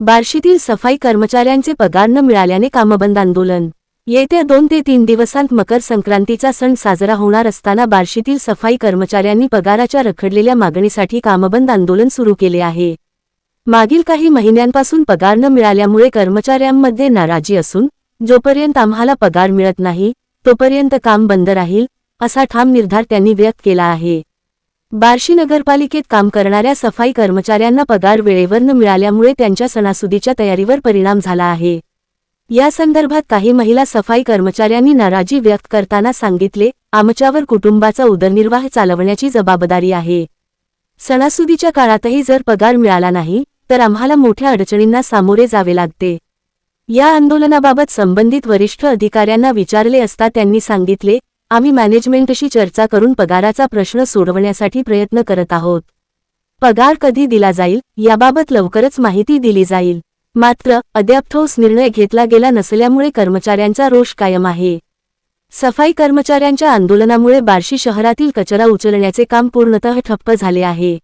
बार्शीतील सफाई कर्मचाऱ्यांचे पगार न मिळाल्याने कामबंद आंदोलन. येत्या दोन ते तीन दिवसांत मकर संक्रांतीचा सण साजरा होणार असताना बार्शीतील सफाई कर्मचाऱ्यांनी पगाराच्या रखडलेल्या मागणीसाठी कामबंद आंदोलन सुरू केले आहे. मागील काही महिन्यांपासून पगार न मिळाल्यामुळे कर्मचाऱ्यांमध्ये नाराजी असून जोपर्यंत आम्हाला पगार मिळत नाही तोपर्यंत काम बंद राहील असा ठाम निर्धार त्यांनी व्यक्त केला आहे. बार्शी नगरपालिकेत काम करणाऱ्या सफाई कर्मचाऱ्यांना पगार वेळेवर न मिळाल्यामुळे त्यांच्या सणासुदीच्या तयारीवर परिणाम झाला आहे. या संदर्भात काही महिला सफाई कर्मचाऱ्यांनी नाराजी व्यक्त करताना सांगितले आमच्यावर कुटुंबाचा उदरनिर्वाह चालवण्याची जबाबदारी आहे. सणासुदीच्या काळातही जर पगार मिळाला नाही तर आम्हाला मोठ्या अडचणींना सामोरे जावे लागते. या आंदोलनाबाबत संबंधित वरिष्ठ अधिकाऱ्यांना विचारले असता त्यांनी सांगितले आम्ही मॅनेजमेंटशी चर्चा करून पगाराचा प्रश्न सोडवण्यासाठी प्रयत्न करत आहोत. पगार कधी दिला जाईल? याबाबत लवकरच माहिती दिली जाईल. मात्र अद्याप ठोस निर्णय घेतला गेला नसल्यामुळे कर्मचाऱ्यांचा रोष कायम आहे. सफाई कर्मचाऱ्यांच्या आंदोलनामुळे बार्शी शहरातील कचरा उचलण्याचे काम पूर्णतः ठप्प झाले आहे.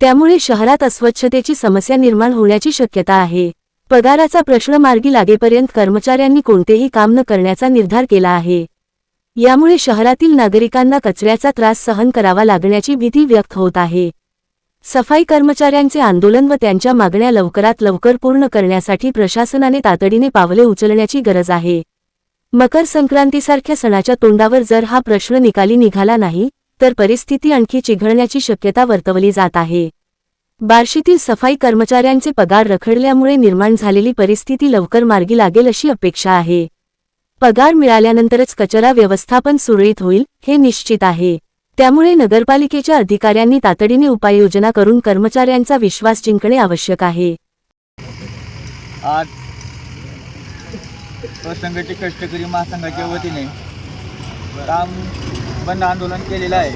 त्यामुळे शहरात अस्वच्छतेची समस्या निर्माण होण्याची शक्यता आहे. पगाराचा प्रश्न मार्गी लागेपर्यंत कर्मचाऱ्यांनी कोणतेही काम न करण्याचा निर्धार केला आहे. यामुळे शहरातील नागरिकांना कचऱ्याचा त्रास सहन करावा लागण्याची भीती व्यक्त होत आहे. सफाई कर्मचाऱ्यांचे आंदोलन व त्यांच्या मागण्या लवकरात लवकर पूर्ण करण्यासाठी प्रशासनाने तातडीने पावले उचलण्याची गरज आहे. मकर संक्रांतीसारख्या सणाच्या तोंडावर जर हा प्रश्न निकाली निघाला नाही तर परिस्थिती आणखी चिघळण्याची शक्यता वर्तवली जात आहे. बार्शीतील सफाई कर्मचाऱ्यांचे पगार रखडल्यामुळे निर्माण झालेली परिस्थिती लवकर मार्गी लागेल अशी अपेक्षा आहे. पगार मिळाल्यानंतरच कचरा व्यवस्थापन सुरळीत होईल हे निश्चित आहे. त्यामुळे नगरपालिकेच्या अधिकाऱ्यांनी तातडीने उपाययोजना करून कर्मचाऱ्यांचा विश्वास जिंकणे आवश्यक आहे. आज असंघटित कष्टकरी महासंघाच्या वतीने काम बंद आंदोलन केलेलं आहे.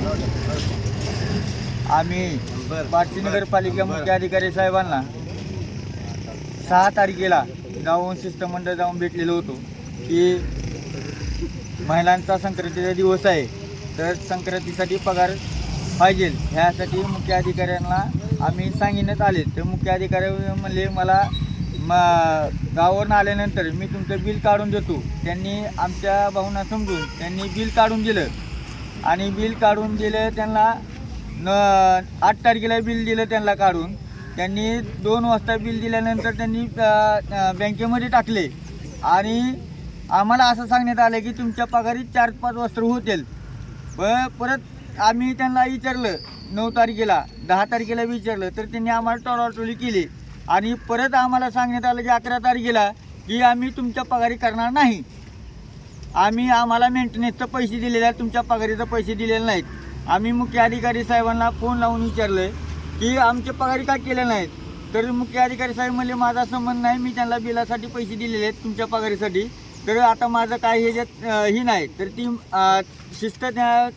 आम्ही बार्शी नगरपालिका मुख्य अधिकारी साहेबांना सहा तारखेला जाऊन शिष्टमंडळ जाऊन भेटलेलो होतो. की महिलांचा संक्रांतीचा दिवस आहे तर संक्रांतीसाठी पगार पाहिजे. ह्यासाठी मुख्य अधिकाऱ्यांना आम्ही सांगण्यात आले. तर मुख्य अधिकारी म्हणले मला म गावावरून आल्यानंतर मी तुमचं बिल काढून देतो. त्यांनी आमच्या भावना समजून त्यांनी बिल काढून दिलं. आणि बिल काढून दिलं त्यांना न आठ तारखेला बिल दिलं त्यांना काढून. त्यांनी दोन वाजता बिल दिल्यानंतर त्यांनी बँकेमध्ये टाकले. आणि आम्हाला असं सांगण्यात आलं की तुमच्या पगारी चार पाच वस्त्र होतील. प परत आम्ही त्यांना विचारलं नऊ तारखेला दहा तारखेला विचारलं तर त्यांनी आम्हाला टोराटोली केली. आणि परत आम्हाला सांगण्यात आलं की अकरा तारखेला की आम्ही तुमच्या पगारी करणार नाही. आम्ही आम्हाला मेंटेनन्सचं पैसे दिलेले आहेत तुमच्या पगारीचं पैसे दिलेले नाहीत. आम्ही मुख्य अधिकारी साहेबांना फोन लावून विचारलं की आमचे पगारी का केले नाहीत? तर मुख्य अधिकारी साहेब म्हणले माझा संबंध नाही मी त्यांना बिलासाठी पैसे दिलेले आहेत तुमच्या पगारीसाठी. तर आता माझं काय ह्याच्यात जे ही नाही तर ती शिस्त त्या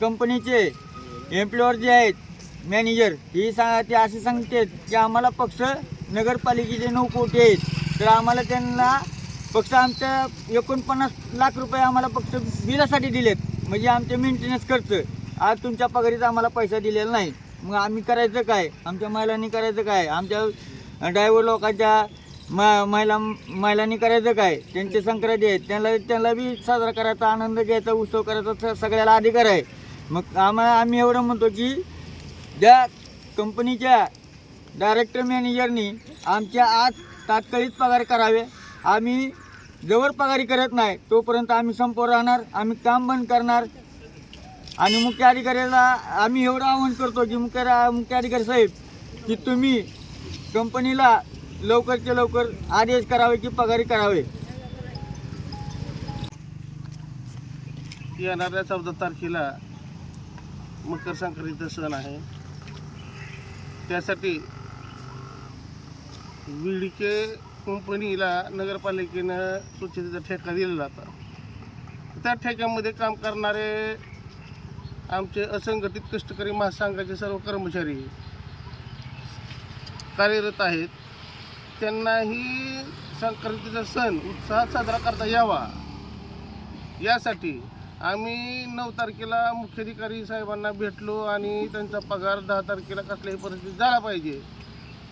कंपनीचे एम्प्लॉयर जे आहेत मॅनेजर ही सा ते असे सांगते की आम्हाला पक्ष नगरपालिकेचे नऊ कोटी आहेत तर आम्हाला त्यांना पक्ष आमच्या एकोणपन्नास लाख रुपये आम्हाला पक्ष बिलासाठी दिलेत. म्हणजे आमचे मेंटेनन्स खर्च आज तुमच्या पगारीचा आम्हाला पैसा दिलेला नाही. मग आम्ही करायचं काय? आमच्या महिलांनी करायचं काय? आमच्या ड्रायव्हर लोकांच्या महिला महिलांनी करायचं काय? त्यांची संक्रांती आहेत त्यांना त्यांना बी साजरा करायचा आनंद घ्यायचा उत्सव करायचा स- सगळ्याला अधिकार आहे. मग आम्हाला आम्ही एवढं म्हणतो की ज्या कंपनीच्या डायरेक्टर मॅनेजरनी आमच्या आज तात्काळीत पगार करावे. आम्ही जवळ पगारी करत नाही तोपर्यंत आम्ही संपवर राहणार आम्ही काम बंद करणार. आणि मुख्य अधिकाऱ्याला आम्ही एवढं आवाहन करतो की मुख्य मुख्य अधिकारी साहेब की तुम्ही कंपनीला लवकरच्या लवकर आदेश करावे की पगारी करावे? येणाऱ्या चौदा तारखेला मकर संक्रांतीचा सण आहे. त्यासाठी विडके कंपनीला नगरपालिकेनं स्वच्छतेचा ठेका दिलेला होता. त्या ठेक्यामध्ये काम करणारे आमचे असंघटित कष्टकरी महासंघाचे सर्व कर्मचारी कार्यरत आहेत. त्यांनाही संक्रांतीचा सण उत्साहात साजरा करता यावा. यासाठी आम्ही नऊ तारखेला मुख्याधिकारी साहेबांना भेटलो आणि त्यांचा पगार दहा तारखेला कसल्याही परिस्थितीत झाला पाहिजे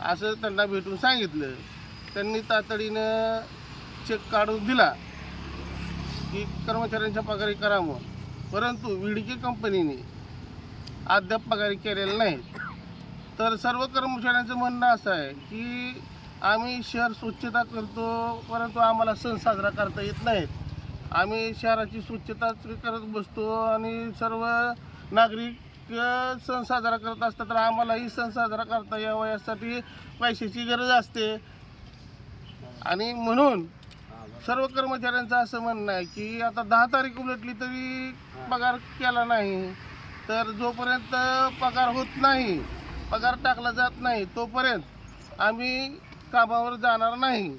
असं त्यांना भेटून सांगितलं. त्यांनी तातडीनं चेक काढून दिला की कर्मचाऱ्यांच्या पगारी करावं. परंतु विडके कंपनीने अद्याप पगारी केलेल्या नाहीत. तर सर्व कर्मचाऱ्यांचं म्हणणं असं आहे की आम्ही शहर स्वच्छता करतो परंतु आम्हाला सण साजरा करता येत नाहीत. आम्ही शहराची स्वच्छता करत बसतो आणि सर्व नागरिक सण साजरा करत असतात. तर आम्हालाही सण साजरा करता यावा यासाठी पैशाची गरज असते. आणि म्हणून सर्व कर्मचाऱ्यांचं असं म्हणणं आहे की आता दहा तारीख उलटली तरी पगार केला नाही. तर जोपर्यंत पगार होत नाही पगार टाकला जात नाही तोपर्यंत आम्ही कामावर जाणार नाही.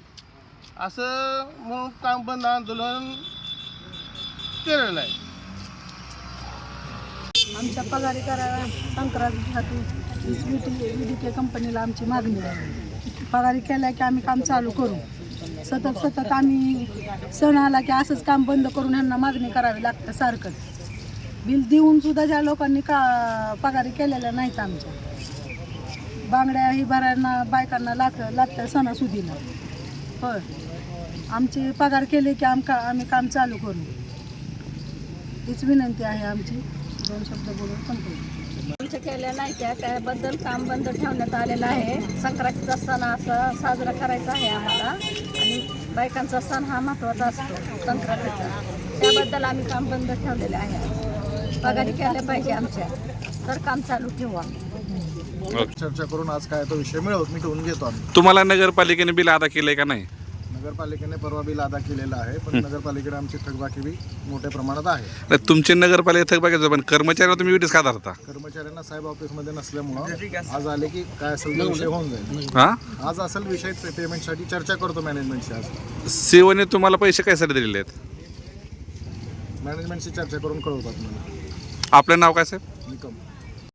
असं म्हणून काम बंद आंदोलन केलेलं आहे. आमच्या पगारी कराव्या संक्रांतीसाठी वी टी डी के कंपनीला आमची मागणी आहे. पगारी केल्या की आम्ही काम चालू करू. सतत सतत आम्ही सण आला की असंच काम बंद करून ह्यांना मागणी करावी लागतं सारखं. बिल देऊन सुद्धा ज्या लोकांनी का पगारी केलेल्या नाहीत आमच्या. बांगड्या ही भरायला बायकांना लाग लागतं सणासुदीला. होय. आमची पगार केली की आम का आम्ही काम चालू करू. हीच विनंती आहे आमची. दोन शब्द बोलून संपवू आमच्या केल्या नाही त्या त्याबद्दल काम बंद ठेवण्यात आलेलं आहे. संक्रांतीचा सण असा साजरा करायचा आहे आम्हाला. आणि बायकांचा सण हा महत्त्वाचा असतो संक्रांतीचा. त्याबद्दल आम्ही काम बंद ठेवलेलं आहे. पगारी केल्या पाहिजे आमच्या. तर काम चालू ठेवू. आम्ही चर्चा करून आज काय तो विषय मिळव मिटवून घेतो आम्ही. तुम्हाला नगरपालिकेने बिल अदा केलंय का नाही? नगरपालिकेने परवा बिल अदा केलेलं आहे पण नगरपालिकेने आमची थकबाकी बी मोठ्या प्रमाणात आहे. नाही, तुमची नगरपालिका थकबाकीचं पण कर्मचाऱ्यांना तुम्ही विडीस का धरता कर्मचाऱ्यांना साहेब ऑफिसमध्ये नसल्यामुळं आज आले की काय असेल तो विषय होऊन जाईल. हा? आज असेल विषय पे- पेमेंटसाठी चर्चा करतो मॅनेजमेंटशी आज. सीओने तुम्हाला पैसे कशासाठी दिलेले आहेत? मॅनेजमेंटशी चर्चा करून कळवतात मला. आपलं नाव काय साहेब? निकम.